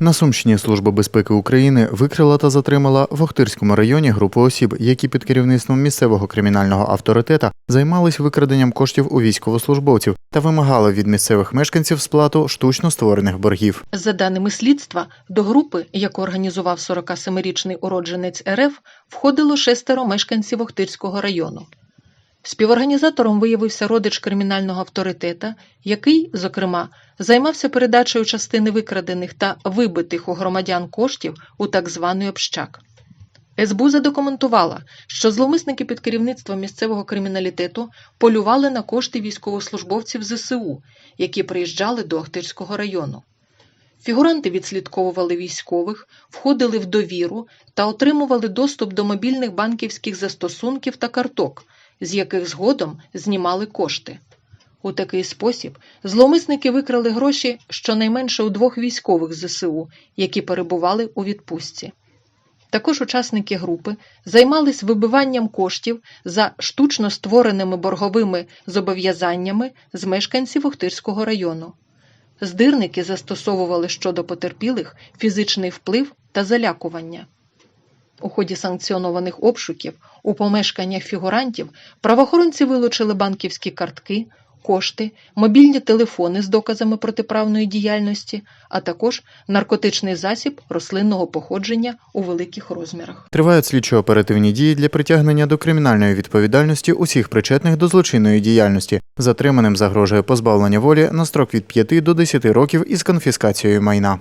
На Сумщині Служба безпеки України викрила та затримала в Охтирському районі групу осіб, які під керівництвом місцевого кримінального авторитета займались викраденням коштів у військовослужбовців та вимагали від місцевих мешканців сплату штучно створених боргів. За даними слідства, до групи, яку організував 47-річний уродженець РФ, входило шестеро мешканців Охтирського району. Співорганізатором виявився родич кримінального авторитета, який, зокрема, займався передачею частини викрадених та вибитих у громадян коштів у так званий общак. СБУ задокументувала, що зловмисники під керівництвом місцевого криміналітету полювали на кошти військовослужбовців ЗСУ, які приїжджали до Охтирського району. Фігуранти відслідковували військових, входили в довіру та отримували доступ до мобільних банківських застосунків та карток, з яких згодом знімали кошти. У такий спосіб зловмисники викрали гроші щонайменше у двох військових ЗСУ, які перебували у відпустці. Також учасники групи займались вибиванням коштів за штучно створеними борговими зобов'язаннями з мешканців Охтирського району. Здирники застосовували щодо потерпілих фізичний вплив та залякування. У ході санкціонованих обшуків у помешканнях фігурантів правоохоронці вилучили банківські картки, кошти, мобільні телефони з доказами протиправної діяльності, а також наркотичний засіб рослинного походження у великих розмірах. Тривають слідчо-оперативні дії для притягнення до кримінальної відповідальності усіх причетних до злочинної діяльності. Затриманим загрожує позбавлення волі на строк від 5 до 10 років із конфіскацією майна.